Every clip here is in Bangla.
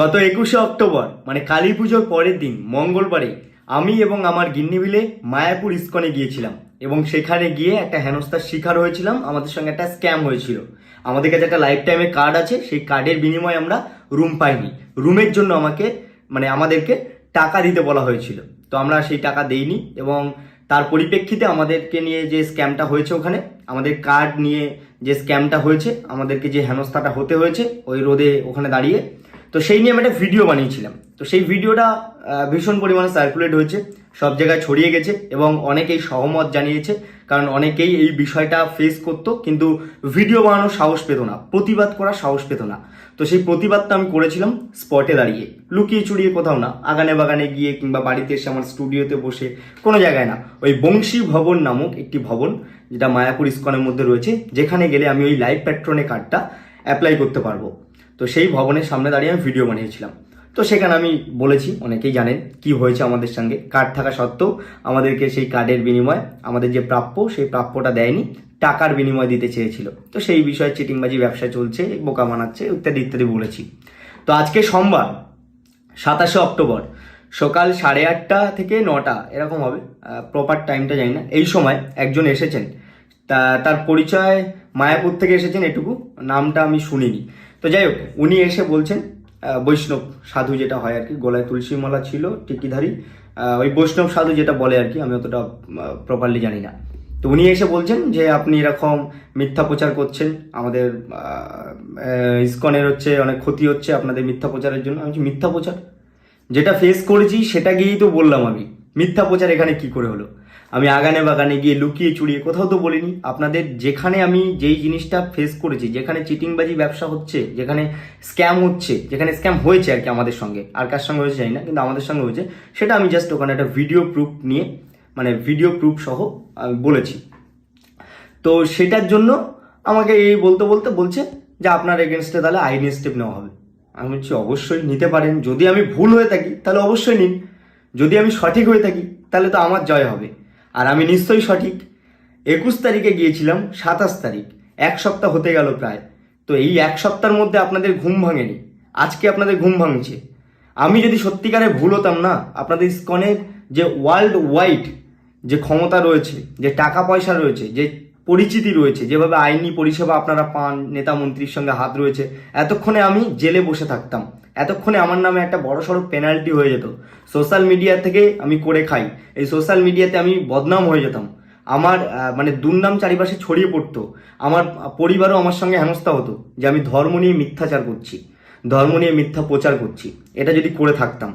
গত একুশে অক্টোবর মানে কালী পুজোর পরের দিন, মঙ্গলবারে, আমি এবং আমার গিন্নি মিলে মায়াপুর ইস্কনে গিয়েছিলাম এবং সেখানে গিয়ে একটা হেনস্থার শিকার হয়েছিলাম। আমাদের সঙ্গে একটা স্ক্যাম হয়েছিল। আমাদের কাছে একটা লাইফ টাইমের কার্ড আছে, সেই কার্ডের বিনিময়ে আমরা রুম পাইনি। রুমের জন্য আমাকে মানে আমাদেরকে টাকা দিতে বলা হয়েছিল। তো আমরা সেই টাকা দেইনি এবং তার পরিপ্রেক্ষিতে আমাদেরকে নিয়ে যে স্ক্যামটা হয়েছে ওখানে, আমাদের কার্ড নিয়ে যে স্ক্যামটা হয়েছে, আমাদেরকে যে হেনস্থাটা হতে হয়েছে, ওই রোদে ওখানে দাঁড়িয়ে তো সেই নিয়ে আমি একটা ভিডিও বানিয়েছিলাম। তো সেই ভিডিওটা ভীষণ পরিমাণে সার্কুলেট হয়েছে, সব জায়গায় ছড়িয়ে গেছে এবং অনেকেই সহমত জানিয়েছে, কারণ অনেকেই এই বিষয়টা ফেস করতো, কিন্তু ভিডিও বানানোর সাহস পেত না, প্রতিবাদ করার সাহস পেত না। তো সেই প্রতিবাদটা আমি করেছিলাম স্পটে দাঁড়িয়ে। লুকিয়ে চুরিয়ে কোথাও না, আগানে বাগানে গিয়ে কিংবা বাড়িতে এসে আমার স্টুডিওতে বসে, কোনো জায়গায় না। ওই বংশী ভবন নামক একটি ভবন, যেটা মায়াপুর ইস্কনের মধ্যে রয়েছে, যেখানে গেলে আমি ওই লাইভ প্যাট্রনে কার্ডটা অ্যাপ্লাই করতে পারব। তো সেই ভবনের সামনে দাঁড়িয়ে আমি ভিডিও বানিয়েছিলাম। তো সেখানে আমি বলেছি, অনেকেই জানেন কি হয়েছে আমাদের সঙ্গে। কার্ড থাকা সত্ত্বেও আমাদেরকে সেই কার্ডের বিনিময়ে আমাদের যে প্রাপ্য, সেই প্রাপ্যটা দেয়নি, টাকার বিনিময় দিতে চেয়েছিল। তো সেই বিষয়ে চিটিংবাজি ব্যবসা চলছে, বোকা বানাচ্ছে ইত্যাদি ইত্যাদি বলেছি। তো আজকে সোমবার, সাতাশে অক্টোবর, সকাল সাড়ে আটটা থেকে নটা, এরকম হবে প্রপার টাইমটা জানি না। এই সময় একজন এসেছেন। তা, তার পরিচয় মায়াপুর থেকে এসেছেন এটুকু, নামটা আমি শুনিনি। তো যাই হোক, উনি এসে বলছেন বৈষ্ণব সাধু যেটা হয় আর কি, গলায় তুলসী মালা ছিল, টিকিধারী ওই বৈষ্ণব সাধু যেটা বলে আর কি, আমি অতটা প্রপারলি জানি না। তো উনি এসে বলছেন যে, আপনি এরকম মিথ্যা প্রচার করছেন, আমাদের ইসকনের হচ্ছে অনেক ক্ষতি হচ্ছে আপনাদের মিথ্যা প্রচারের জন্য। আমি মিথ্যা প্রচার? যেটা ফেস করেছি, সেটা গিয়েই তো বললাম আমি। মিথ্যা প্রচার এখানে কি করে হলো? আমি আগানে বাগানে গিয়ে লুকিয়ে চুরিয়ে, কোথাও তো বলিনি। আপনাদের যেখানে আমি যেই জিনিসটা ফেস করেছি, যেখানে চিটিংবাজি ব্যবসা হচ্ছে, যেখানে স্ক্যাম হচ্ছে, যেখানে স্ক্যাম হয়েছে আর কি আমাদের সঙ্গে, আর কার সঙ্গে হয়েছে না, কিন্তু আমাদের সঙ্গে হয়েছে, সেটা আমি জাস্ট ওখানে একটা ভিডিও প্রুফ নিয়ে মানে ভিডিও প্রুফ সহ আমি বলেছি। তো সেটার জন্য আমাকে এই বলতে বলতে বলছে যে আপনার এগেনস্টে তাহলে আইনি স্টেপ নেওয়া হবে। আমি বলছি, অবশ্যই নিতে পারেন। যদি আমি ভুল হয়ে থাকি, তাহলে অবশ্যই নিন। যদি আমি সঠিক হয়ে থাকি, তাহলে তো আমার জয় হবে। আর আমি নিশ্চয়ই সঠিক। একুশ তারিখে গিয়েছিলাম, সাতাশ তারিখ। এক সপ্তাহ হতে গেল প্রায়। তো এই এক সপ্তাহের মধ্যে আপনাদের ঘুম ভাঙেনি। আজকে আপনাদের ঘুম ভাঙছে। আমি যদি সত্যিকারে ভুল হতাম না, আপনাদের ইস্কনের যে ওয়ার্ল্ড ওয়াইড যে ক্ষমতা রয়েছে, যে টাকা পয়সা রয়েছে, যে পরিচিতি রয়েছে, যেভাবে আইনি পরিষেবা আপনারা পান, নেতা মন্ত্রীর সঙ্গে হাত রয়েছে, এতক্ষণে আমি জেলে বসে থাকতাম। এতক্ষণে আমার নামে একটা বড় সড়ো পেনাল্টি হয়ে যেত। সোশ্যাল মিডিয়া থেকে আমি করে খাই। এই সোশ্যাল মিডিয়াতে আমি বদনাম হয়ে যেতাম। আমার মানে দুর্নাম চারিপাশে ছড়িয়ে পড়তো। আমার পরিবারও আমার সঙ্গে হেনস্থা হতো যে আমি ধর্ম নিয়ে মিথ্যাচার করছি। ধর্ম নিয়ে মিথ্যা প্রচার করছি। এটা যদি করে থাকতাম।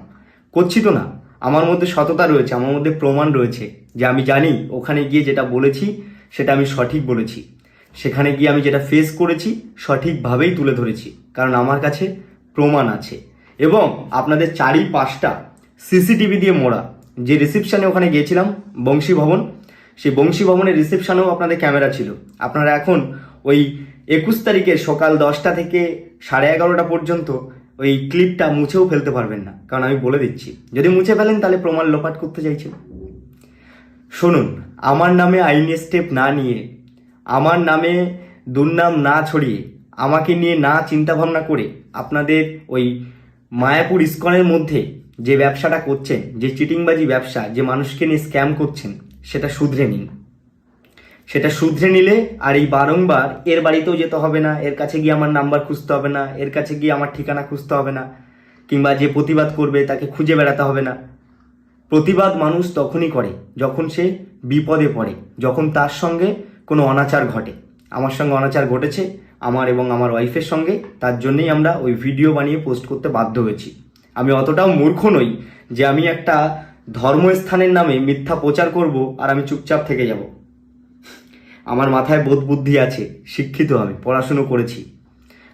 করছি তো না। আমার মধ্যে সততা রয়েছে, আমার মধ্যে প্রমাণ রয়েছে যে আমি জানি, ওখানে গিয়ে যেটা বলেছি সেটা আমি সঠিক বলেছি। সেখানে গিয়ে আমি যেটা ফেস করেছি, সঠিকভাবেই তুলে ধরেছি। কারণ আমার কাছে প্রমাণ আছে। এবং আপনাদের চারি পাঁচটা সিসিটিভি দিয়ে মোড়া। যে রিসিপশনে ওখানে গিয়েছিলাম, বংশী ভবন, সেই বংশী ভবনের রিসেপশনেও আপনাদের ক্যামেরা ছিল। আপনারা এখন ওই একুশ তারিখে সকাল দশটা থেকে সাড়ে এগারোটা পর্যন্ত ওই ক্লিপটা মুছেও ফেলতে পারবেন না। কারণ আমি বলে দিচ্ছি, যদি মুছে ফেলেন তাহলে প্রমাণ লোপাট করতে চাইছেন। শুনুন, আমার নামে আইনি স্টেপ না নিয়ে, আমার নামে দুর্নাম না ছড়িয়ে, আমাকে নিয়ে না চিন্তা ভাবনা করে আপনাদের ওই মায়াপুর ইস্কনের মধ্যে যে ব্যবসাটা করছেন, যে চিটিংবাজি ব্যবসা, যে মানুষকে নিয়ে স্ক্যাম করছেন, সেটা শুধরে নিন। সেটা শুধরে নিলে আর এই বারংবার এর বাড়িতেও যেতে হবে না, এর কাছে গিয়ে আমার নাম্বার খুঁজতে হবে না, এর কাছে গিয়ে আমার ঠিকানা খুঁজতে হবে না, কিংবা যে প্রতিবাদ করবে তাকে খুঁজে বেড়াতে হবে না। প্রতিবাদ মানুষ তখনই করে যখন সে বিপদে পড়ে, যখন তার সঙ্গে কোনো অনাচার ঘটে। আমার সঙ্গে অনাচার ঘটেছে, আমার এবং আমার ওয়াইফের সঙ্গে, তার জন্যই আমরা ওই ভিডিও বানিয়ে পোস্ট করতে বাধ্য হয়েছি। আমি অতটাও মূর্খ নই যে আমি একটা ধর্মস্থানের নামে মিথ্যা প্রচার করব আর আমি চুপচাপ থেকে যাব। আমার মাথায় বোধ বুদ্ধি আছে, শিক্ষিত আমি, পড়াশুনো করেছি।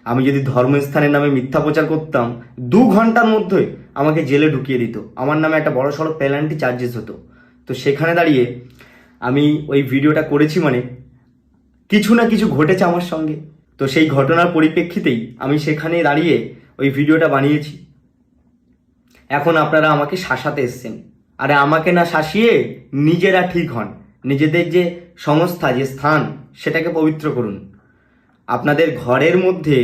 আমি যদি ধর্মস্থানের নামে মিথ্যা প্রচার করতাম, দু ঘণ্টার মধ্যে আমাকে জেলে ঢুকিয়ে দিত। আমার নামে একটা বড় সড়ো পেনাল্টি চার্জেস হতো। তো সেখানে দাঁড়িয়ে আমি ওই ভিডিওটা করেছি মানে কিছু না কিছু ঘটেছে আমার সঙ্গে। তো সেই ঘটনার পরিপ্রেক্ষিতেই আমি সেখানে দাঁড়িয়ে ওই ভিডিওটা বানিয়েছি। এখন আপনারা আমাকে শাসাতে এসছেন। আরে আমাকে না শাসিয়ে নিজেরা ঠিক হন। নিজেদের যে সংস্থা, যে স্থান, সেটাকে পবিত্র করুন। আপনাদের ঘরের মধ্যে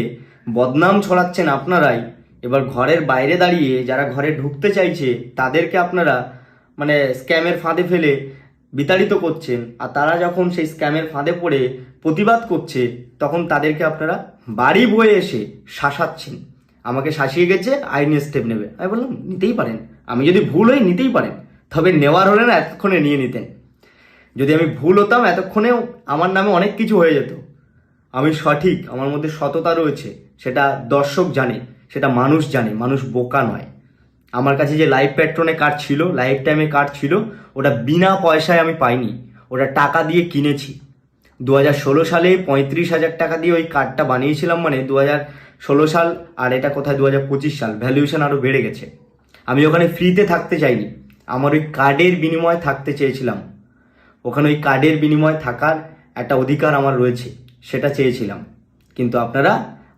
বদনাম ছড়াচ্ছেন আপনারাই। এবার ঘরের বাইরে দাঁড়িয়ে যারা ঘরে ঢুকতে চাইছে, তাদেরকে আপনারা মানে স্ক্যামের ফাঁদে ফেলে বিতাড়িত করছেন। আর তারা যখন সেই স্ক্যামের ফাঁদে পড়ে প্রতিবাদ করছে, তখন তাদেরকে আপনারা বাড়ি বয়ে এসে শাসাচ্ছেন। আমাকে শাসিয়ে গেছে আইনি স্টেপ নেবে। আমি বললাম, নিতেই পারেন। আমি যদি ভুল হই, নিতেই পারেন। তবে নেওয়ার হলে না এতক্ষণে নিয়ে নিতেন। যদি আমি ভুল হতাম, এতক্ষণেও আমার নামে অনেক কিছু হয়ে যেত। আমি সঠিক, আমার মধ্যে সততা রয়েছে, সেটা দর্শক জানে। সেটা মানুষ জানে, মানুষ বোকা নয়। আমার কাছে যে লাইফ প্যাট্রনে কার্ড ছিল লাইফ টাইমে কার্ড ছিল, ওটা বিনা পয়সায় আমি পাইনি। ওটা টাকা দিয়ে কিনেছি। দু হাজার ষোলো সালে পঁয়ত্রিশ হাজার টাকা দিয়ে ওই কার্ডটা বানিয়েছিলাম মানে দু হাজার ষোলো সাল, আর এটা কোথায় দু হাজার পঁচিশ সাল ভ্যালুয়েশন আরও বেড়ে গেছে। আমি ওখানে ফ্রিতে থাকতে চাইনি। আমার ওই কার্ডের বিনিময়ে থাকতে চেয়েছিলাম। ওখানে ওই কার্ডের বিনিময়ে থাকার একটা অধিকার আমার রয়েছে, সেটা চেয়েছিলাম। কিন্তু আপনারা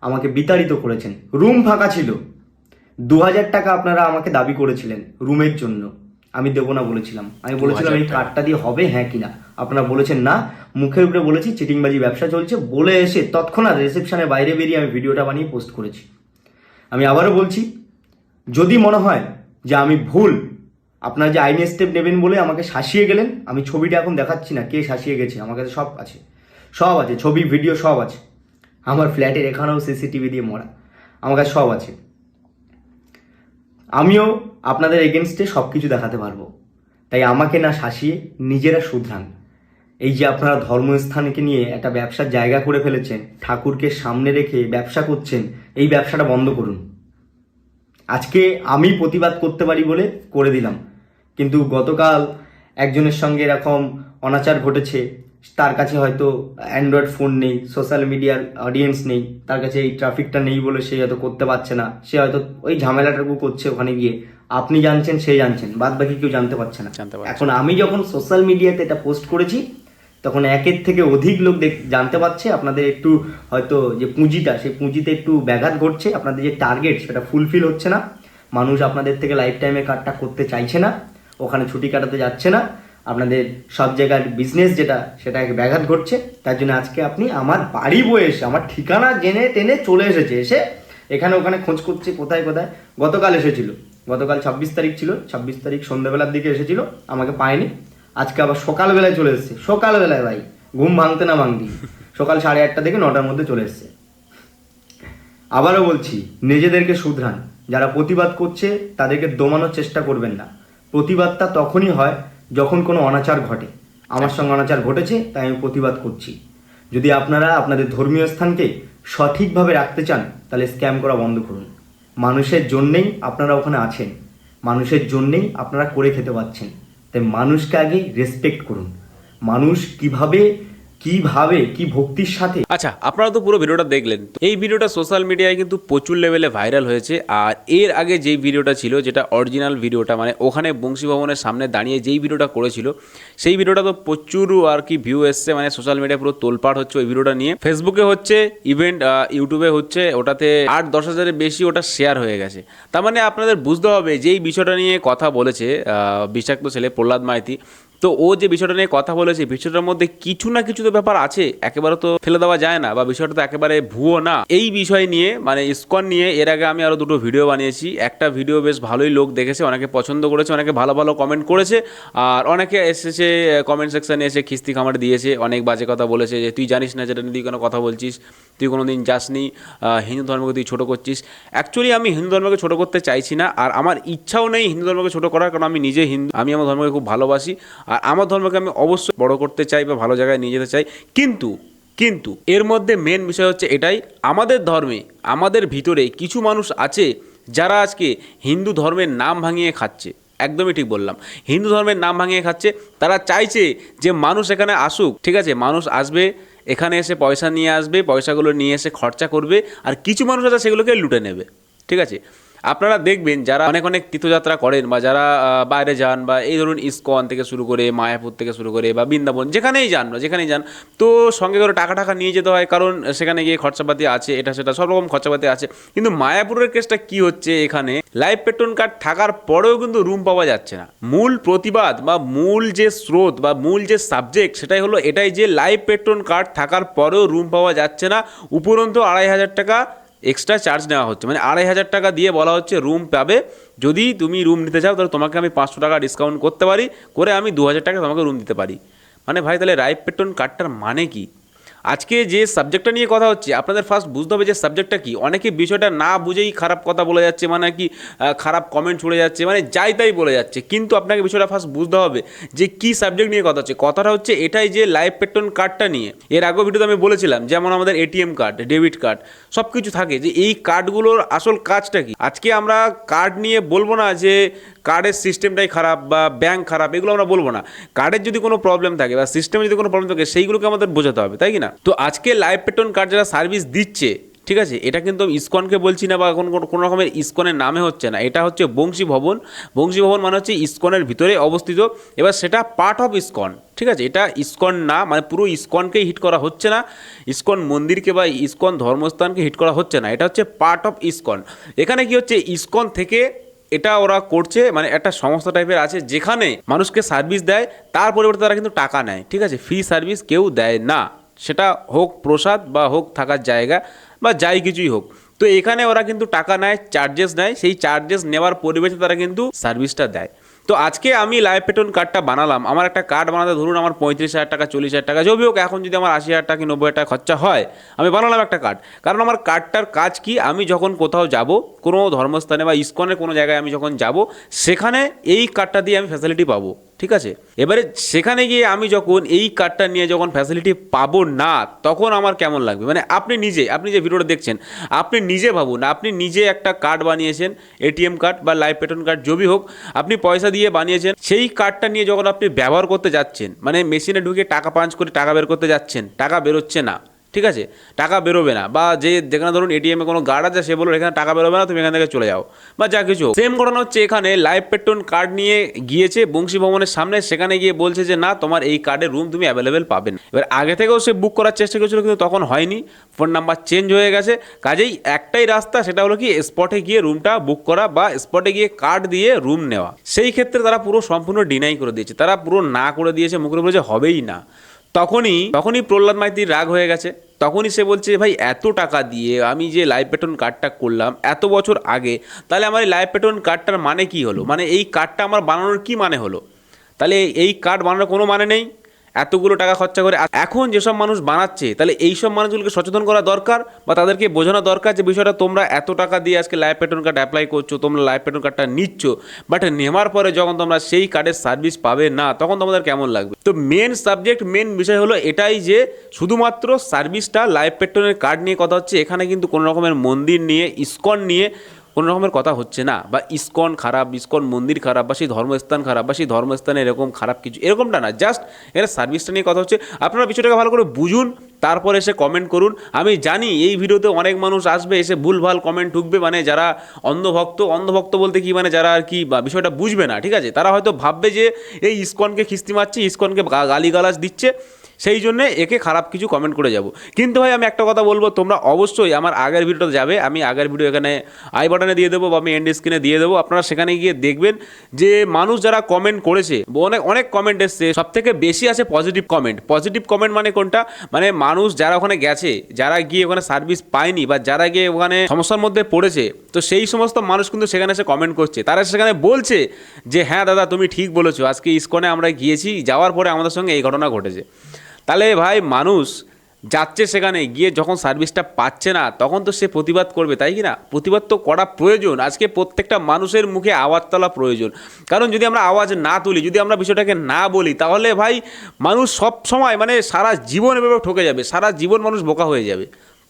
আমাকে বিতাড়িত করেছেন। রুম ফাঁকা ছিল। দু হাজার টাকা আপনারা আমাকে দাবি করেছিলেন রুমের জন্য। আমি দেবো না বলেছিলাম। আমি বলেছিলাম এই কার্ডটা দিয়ে হবে হ্যাঁ কিনা। আপনারা বলেছেন না। মুখের উপরে বলেছি চিটিংবাজি ব্যবসা চলছে। বলে এসে তৎক্ষণাৎ রিসেপশনের বাইরে বেরিয়ে আমি ভিডিওটা বানিয়ে পোস্ট করেছি। আমি আবারও বলছি যদি মনে হয় যে আমি ভুল আপনারা যে আইনি স্টেপ নেবেন বলে আমাকে শাসিয়ে গেলেন আমি ছবিটা এখন দেখাচ্ছি না কে শাসিয়ে গেছে। আমার কাছে সব আছে। সব আছে ছবি ভিডিও সব আছে। আমার ফ্ল্যাটের এখানেও সিসিটিভি দিয়ে মরা। আমার কাছে সব আছে। আমিও আপনাদের এগেনস্টে সব কিছু দেখাতে পারব। তাই আমাকে না শাসিয়ে নিজেরা শুধরান। এই যে আপনারা ধর্মস্থানকে নিয়ে একটা ব্যবসার জায়গা করে ফেলেছেন, ঠাকুরকে সামনে রেখে ব্যবসা করছেন, এই ব্যবসাটা বন্ধ করুন। আজকে আমি প্রতিবাদ করতে পারি বলে করে দিলাম। কিন্তু গতকাল একজনের সঙ্গে এরকম অনাচার ঘটেছে তার কাছে হয়তো অ্যান্ড্রয়েড ফোন নেই সোশ্যাল মিডিয়ার অডিয়েন্স নেই তার কাছে এই ট্রাফিকটা নেই বলে সে হয়তো করতে পারছে না। সে হয়তো ওই ঝামেলাটুকু করছে ওখানে গিয়ে। আপনি জানছেন সে জানছেন বাদ বাকি কেউ জানতে পারছে না। এখন আমি যখন সোশ্যাল মিডিয়াতে এটা পোস্ট করেছি তখন একের থেকে অধিক লোক দেখ জানতে পারছে। আপনাদের একটু হয়তো যে পুঁজিটা সেই পুঁজিতে একটু ব্যাঘাত ঘটছে। আপনাদের যে টার্গেট সেটা ফুলফিল হচ্ছে না। মানুষ আপনাদের থেকে লাইফ টাইমে কার্ডটা করতে চাইছে না। ওখানে ছুটি কাটাতে যাচ্ছে না। আপনাদের সব জায়গার বিজনেস যেটা, সেটা এক ব্যাঘাত ঘটছে। তার জন্য আজকে আপনি আমার বাড়ি বয়ে এসে, আমার ঠিকানা জেনে টেনে চলে এসেছে। এসে এখানে ওখানে খোঁজ করছে কোথায় কোথায়। গতকাল এসেছিল। গতকাল ছাব্বিশ তারিখ ছিল। ছাব্বিশ তারিখ সন্ধ্যাবেলার দিকে এসেছিল। আমাকে পায়নি। আজকে আবার সকালবেলায় চলে এসেছে। সকালবেলায় ভাই, ঘুম ভাঙতে না ভাঙতি সকাল সাড়ে আটটা থেকে নটার মধ্যে চলে এসেছে। আবারও বলছি, নিজেদেরকে শুধরান। যারা প্রতিবাদ করছে, তাদেরকে দমানোর চেষ্টা করবেন না। প্রতিবাদটা তখনই হয় যখন কোনো অনাচার ঘটে আমার সঙ্গে অনাচার ঘটেছে তাই আমি প্রতিবাদ করছি। যদি আপনারা আপনাদের ধর্মীয় স্থানকে সঠিকভাবে রাখতে চান তাহলে স্ক্যাম করা বন্ধ করুন। মানুষের জন্যেই আপনারা ওখানে আছেন। মানুষের জন্যেই আপনারা করে খেতে পাচ্ছেন তাই মানুষকে আগে রেসপেক্ট করুন। মানুষ কীভাবে কীভাবে কি ভক্তির সাথে? আচ্ছা আপনারা তো পুরো ভিডিওটা দেখলেন। এই ভিডিওটা সোশ্যাল মিডিয়ায় কিন্তু প্রচুর লেভেলে ভাইরাল হয়েছে। আর এর আগে যেই ভিডিওটা ছিল, যেটা অরিজিনাল ভিডিওটা মানে ওখানে বংশী ভবনের সামনে দাঁড়িয়ে যেই ভিডিওটা করেছিল, সেই ভিডিওটা তো প্রচুর আর কি ভিউ এসছে মানে সোশ্যাল মিডিয়ায় পুরো তোলপাড় হচ্ছে ওই ভিডিওটা নিয়ে। ফেসবুকে হচ্ছে ইভেন্ট ইউটিউবে হচ্ছে, ওটাতে আট দশ হাজারের বেশি ওটা শেয়ার হয়ে গেছে। তার মানে আপনাদের বুঝতে হবে, যেই বিষয়টা নিয়ে কথা বলেছে বিষাক্ত ছেলে প্রহ্লাদ মাইতি তো ও যে বিষয়টা নিয়ে কথা বলেছে, বিষয়টার মধ্যে কিছু না কিছু তো ব্যাপার আছে, একেবারে তো ফেলে দেওয়া যায় না বা বিষয়টা তো একেবারে ভুয়ো না। এই বিষয় নিয়ে মানে ইসকন নিয়ে, এর আগে আমি আরও দুটো ভিডিও বানিয়েছি। একটা ভিডিও বেশ ভালোই লোক দেখেছে, অনেকে পছন্দ করেছে, অনেকে ভালো ভালো কমেন্ট করেছে, আর অনেকে এসেছে কমেন্ট সেকশনে এসে খিস্তি খামার দিয়েছে, অনেক বাজে কথা বলেছে যে, তুই জানিস না যেটা নিয়ে কোনো কথা বলছিস? তুই কোনো দিন যাসনি হিন্দু ধর্মকে তুই ছোটো করছিস। অ্যাকচুয়ালি আমি হিন্দু ধর্মকে ছোটো করতে চাইছি না, আর আমার ইচ্ছাও নেই হিন্দু ধর্মকে ছোটো করার, কারণ আমি নিজে হিন্দু, আমি আমার ধর্মকে খুব ভালোবাসি, আর আমার ধর্মকে আমি অবশ্যই বড় করতে চাই বা ভালো জায়গায় নিয়ে যেতে চাই। কিন্তু কিন্তু এর মধ্যে মেন বিষয় হচ্ছে এটাই, আমাদের ধর্মে, আমাদের ভিতরে কিছু মানুষ আছে যারা আজকে হিন্দু ধর্মের নাম ভাঙিয়ে খাচ্ছে। একদমই ঠিক বললাম। হিন্দু ধর্মের নাম ভাঙিয়ে খাচ্ছে, তারা চাইছে যে মানুষ এখানে আসুক, ঠিক আছে, মানুষ আসবে এখানে এসে পয়সা নিয়ে আসবে, পয়সাগুলো নিয়ে এসে খরচা করবে, আর কিছু মানুষ আছে সেগুলোকে লুটে নেবে। ঠিক আছে? আপনারা দেখবেন যারা অনেক অনেক তীর্থযাত্রা করেন বা যারা বাইরে যান বা এই ধরুন ইস্কন থেকে শুরু করে মায়াপুর থেকে শুরু করে বা বৃন্দাবন, যেখানেই যান না যেখানেই যান, তো সঙ্গে করে টাকা টাকা নিয়ে যেতে হয় কারণ সেখানে গিয়ে খরচাপাতি আছে, এটা সেটা সব রকম খরচাপাতি আছে। কিন্তু মায়াপুরের কেসটা কি হচ্ছে এখানে? লাইভ পেট্রোল কার্ড থাকার পরেও কিন্তু রুম পাওয়া যাচ্ছে না। মূল প্রতিবাদ বা মূল যে স্রোত বা মূল যে সাবজেক্ট সেটাই হলো এটাই যে লাইভ পেট্রোল কার্ড থাকার পরেও রুম পাওয়া যাচ্ছে না। উপরন্তু আড়াই হাজার টাকা এক্সট্রা চার্জ নেওয়া হচ্ছে। মানে আড়াই হাজার টাকা দিয়ে বলা হচ্ছে রুম পাবে। যদি তুমি রুম নিতে চাও, তাহলে তোমাকে আমি পাঁচশো টাকা ডিসকাউন্ট করতে পারি। করে আমি দু হাজার টাকা তোমাকে রুম দিতে পারি। মানে ভাই, তাহলে রাইট পেট্রোল কার্ডটার মানে কি? আজকে যে সাবজেক্টটা নিয়ে কথা হচ্ছে, আপনাদের ফার্স্ট বুঝতে হবে যে সাবজেক্টটা কি। অনেকে বিষয়টা না বুঝেই খারাপ কথা বলে যাচ্ছে মানে কি খারাপ কমেন্ট ছুড়ে যাচ্ছে মানে যাই তাই বলে যাচ্ছে। কিন্তু আপনাকে বিষয়টা ফার্স্ট বুঝতে হবে যে কি সাবজেক্ট নিয়ে কথা হচ্ছে। কথাটা হচ্ছে এটাই যে লাইফ পেট্রন কার্ডটা নিয়ে। এর আগেও ভিডিওতে আমি বলেছিলাম, যেমন আমাদের এটিএম কার্ড ডেবিট কার্ড সব কিছু থাকে। যে এই কার্ডগুলোর আসল কাজটা কি? আজকে আমরা কার্ড নিয়ে বলব না যে কার্ডের সিস্টেমটাই খারাপ বা ব্যাংক খারাপ, এগুলো আমরা বলব না। কার্ডের যদি কোনো প্রবলেম থাকে বা সিস্টেমে যদি কোনো প্রবলেম থাকে, সেইগুলোকে আমাদের বোঝাতে হবে, তাই কি না? তো আজকে লাইভ পেট্রন কার্ড যারা সার্ভিস দিচ্ছে, ঠিক আছে, এটা কিন্তু আমি ইসকনকে বলছি না বা এখন কোনো কোনো রকমের ইসকনের নামে হচ্ছে না, এটা হচ্ছে বংশী ভবন। বংশী ভবন মানে হচ্ছে ইসকনের ভিতরে অবস্থিত। এবার সেটা পার্ট অফ ইসকন, ঠিক আছে, এটা ইসকন না মানে পুরো ইসকনকেই হিট করা হচ্ছে না। ইসকন মন্দিরকে বা ইসকন ধর্মস্থানকে হিট করা হচ্ছে না, এটা হচ্ছে পার্ট অফ ইসকন। এখানে কি হচ্ছে, ইসকন থেকে এটা ওরা করছে মানে একটা সংস্থা টাইপের আছে যেখানে মানুষকে সার্ভিস দেয়, তার পরিবর্তে তারা কিন্তু টাকা নেয়, ঠিক আছে? ফ্রি সার্ভিস কেউ দেয় না। সেটা হোক প্রসাদ বা হোক থাকার জায়গা বা যাই কিছুই হোক। তো এখানে ওরা কিন্তু টাকা নেয় চার্জেস নেয়। সেই চার্জেস নেওয়ার পরিবেশে তারা কিন্তু সার্ভিসটা দেয়। তো আজকে আমি লাইভ পেটন কার্ডটা বানালাম। আমার একটা কার্ড বানাতে ধরুন আমার পঁয়ত্রিশ হাজার টাকা, চল্লিশ হাজার টাকা যদিও এখন যদি আমার আশি হাজার টাকা কি নব্বই হাজার টাকা খরচা হয়, আমি বানালাম একটা কার্ড কারণ আমার কার্ডটার কাজ কি? আমি যখন কোথাও যাব, কোনো ধর্মস্থানে বা ইস্কনের কোনো জায়গায় আমি যখন যাব, সেখানে এই কার্ডটা দিয়ে আমি ফ্যাসিলিটি পাবো। ঠিক আছে? এবারে সেখানে গিয়ে আমি যখন এই কার্ডটা নিয়ে যখন ফ্যাসিলিটি পাবো না, তখন আমার কেমন লাগবে? মানে আপনি নিজে, আপনি যে ভিডিওটা দেখছেন, আপনি নিজে ভাবুন, আপনি নিজে একটা কার্ড বানিয়েছেন এটিএম কার্ড বা লাইফ পেটন কার্ড যবি হোক, আপনি পয়সা দিয়ে বানিয়েছেন, সেই কার্ডটা নিয়ে যখন আপনি ব্যবহার করতে যাচ্ছেন মানে মেশিনে ঢুকে টাকা পাঞ্চ করে টাকা বের করতে যাচ্ছেন, টাকা বেরোচ্ছে না ঠিক আছে? টাকা বেরোবে না। বা যে যেখানে ধরুন এটিএমে কোনো গার্ড আছে, সে বলল, এখানে টাকা বেরোবে না, তুমি এখান থেকে চলে যাও। বা যা কিছু সেম ঘটনা হচ্ছে এখানে লাইভ পেট্রন কার্ড নিয়ে গিয়েছে বংশী ভবনের সামনে। সেখানে গিয়ে বলছে যে, না, তোমার এই কার্ডের রুম তুমি অ্যাভেলেবেল পাবে না। এবার আগে থেকেও সে বুক করার চেষ্টা করেছিল, কিন্তু তখন হয়নি। ফোন নাম্বার চেঞ্জ হয়ে গেছে। কাজেই একটাই রাস্তা, সেটা হলো কি স্পটে গিয়ে রুমটা বুক করা বা স্পটে গিয়ে কার্ড দিয়ে রুম নেওয়া। সেই ক্ষেত্রে তারা পুরো সম্পূর্ণ ডিনাই করে দিয়েছে। তারা পুরো না করে দিয়েছে। মুখের যে হবেই না। তখনই তখনই প্রহ্লাদ মাইতির রাগ হয়ে গেছে। তখনই সে বলছে, ভাই, এত টাকা দিয়ে আমি যে লাইফ পেটন কার্ডটা করলাম এত বছর আগে, তাহলে আমার এই লাইফ পেটন কার্ডটার মানে কি হলো? মানে এই কার্ডটা আমার বানানোর কি মানে হলো? তাহলে এই কার্ড বানানোর কোনো মানে নেই? এতগুলো টাকা খরচা করে এখন যেসব মানুষ বানাচ্ছে, তাহলে এইসব মানুষগুলোকে সচেতন করা দরকার বা তাদেরকে বোঝানো দরকার যে বিষয়টা তোমরা এত টাকা দিয়ে আজকে লাইফ পেটন কার্ড অ্যাপ্লাই করছ, তোমরা লাইভ পেটন কার্ডটা নিচ্ছ বাট নেওয়ার পরে যখন তোমরা সেই কার্ডের সার্ভিস পাবে না, তখন তোমাদের কেমন লাগবে? তো মেন সাবজেক্ট মেন বিষয় হলো এটাই যে শুধুমাত্র সার্ভিসটা লাইফ পেট্রোলের কার্ড নিয়ে কথা হচ্ছে, এখানে কিন্তু কোনো রকমের মন্দির নিয়ে, ইস্কন নিয়ে কোনো রকমের কথা হচ্ছে না। বা ইস্কন খারাপ, ইস্কন মন্দির খারাপ, বা সেই ধর্মস্থান খারাপ, বা সেই ধর্মস্থানে এরকম খারাপ কিছু, এরকমটা না। জাস্ট এখানে সার্ভিসটা নিয়ে কথা হচ্ছে। আপনারা বিষয়টাকে ভালো করে বুঝুন, তারপরে এসে কমেন্ট করুন। আমি জানি এই ভিডিওতে অনেক মানুষ আসবে, এসে ভুলভাল কমেন্ট ঢুকবে মানে যারা অন্ধভক্ত অন্ধভক্ত বলতে কি মানে যারা আর কি বা বিষয়টা বুঝবে না, ঠিক আছে? তারা হয়তো ভাববে যে, এই ইস্কনকে খিস্তি মারছে, ইস্কনকে গালিগালাজ দিচ্ছে। সেই জন্য একে খারাপ কিছু কমেন্ট করে যাব। কিন্তু ভাই, আমি একটা কথা বলব, তোমরা অবশ্যই আমার আগের ভিডিওতে যাবে, আমি আগের ভিডিও এখানে আই বাটনে দিয়ে দেবো বা আমি এন্ড স্ক্রিনে দিয়ে দেবো, আপনারা সেখানে গিয়ে দেখবেন যে মানুষ যারা কমেন্ট করেছে, অনেক অনেক কমেন্ট এসছে সব থেকে বেশি আছে পজিটিভ কমেন্ট পজিটিভ কমেন্ট মানে কোনটা? মানে মানুষ যারা ওখানে গেছে, যারা গিয়ে ওখানে সার্ভিস পায়নি বা যারা গিয়ে ওখানে সমস্যার মধ্যে পড়েছে, তো সেই সমস্ত মানুষ কিন্তু সেখানে এসে কমেন্ট করছে। তারা সেখানে বলছে যে হ্যাঁ দাদা, তুমি ঠিক বলেছ, আজকে ইস্কনে আমরা গিয়েছি, যাওয়ার পরে আমাদের সঙ্গে এই ঘটনা ঘটেছে। তাহলে ভাই মানুষ যাচ্ছে সেখানে, গিয়ে যখন সার্ভিসটা পাচ্ছে না, তখন তো সে প্রতিবাদ করবে, তাই কি না? প্রতিবাদ তো করা প্রয়োজন। আজকে প্রত্যেকটা মানুষের মুখে আওয়াজ তোলা প্রয়োজন। কারণ যদি আমরা আওয়াজ না তুলি, যদি আমরা বিষয়টাকে না বলি, তাহলে ভাই মানুষ সব সময় মানে সারা জীবন এভাবে ঠকে যাবে, সারা জীবন মানুষ বোকা হয়ে যাবে।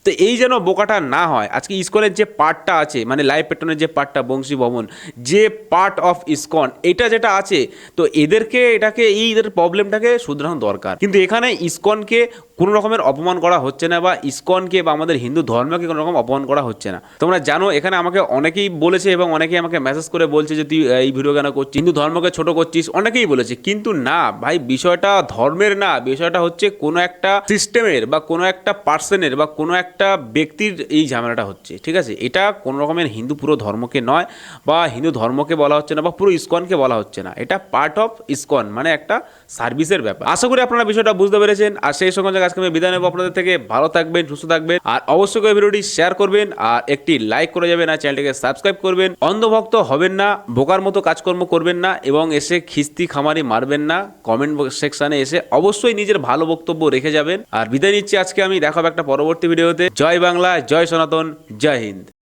তো এই যেন বোকাটা না হয়, আজকে ইস্কনের যে পার্টটা আছে মানে লাইফ পেটনের যে পার্টটা, বংশী ভবন, যে পার্ট অফ ইস্কন, এটা যেটা আছে, তো এদেরকে, এটাকে, এই এদের প্রবলেমটাকে শুধরানো দরকার। কিন্তু এখানে ইস্কনকে কোনো রকমের অপমান করা হচ্ছে না বা ইস্কনকে বা আমাদের হিন্দু ধর্মকে কোনো রকম অপমান করা হচ্ছে না। তোমরা জানো, এখানে আমাকে অনেকেই বলেছে এবং অনেকেই আমাকে মেসেজ করে বলছে যে তুই এই ভিডিও কেন করছিস, হিন্দু ধর্মকে ছোট করছিস, অনেকেই বলেছে। কিন্তু না, ভাই, বিষয়টা ধর্মের না, বিষয়টা হচ্ছে কোনো একটা সিস্টেমের বা কোনো একটা পার্সনের বা কোনো একটা ব্যক্তির এই ঝামেলাটা হচ্ছে, ঠিক আছে? এটা কোনো রকমের হিন্দু পুরো ধর্মকে নয় বা হিন্দু ধর্মকে বলা হচ্ছে না বা পুরো ইস্কনকে বলা হচ্ছে না। এটা পার্ট অফ ইস্কন মানে একটা সার্ভিসের ব্যাপার। আশা করি আপনারা বিষয়টা বুঝতে পেরেছেন। আর সেই সঙ্গে আজকে আমি বিদায় নেব আপনাদের থেকে। ভালো থাকবেন, সুস্থ থাকবেন। আর অবশ্যই করে ভিডিওটি শেয়ার করবেন আর একটি লাইক করে যাবেন আর চ্যানেলটিকে সাবস্ক্রাইব করবেন। অন্ধভক্ত হবেন না, বোকার মতো কাজকর্ম করবেন না এবং এসে খিস্তি খামারি মারবেন না। কমেন্ট সেকশনে এসে অবশ্যই নিজের ভালো বক্তব্য রেখে যাবেন। আর বিদায় নিচ্ছি আজকে আমি দেখাবো একটা পরবর্তী ভিডিওতে জয় বাংলা, জয় সনাতন, জয় হিন্দ।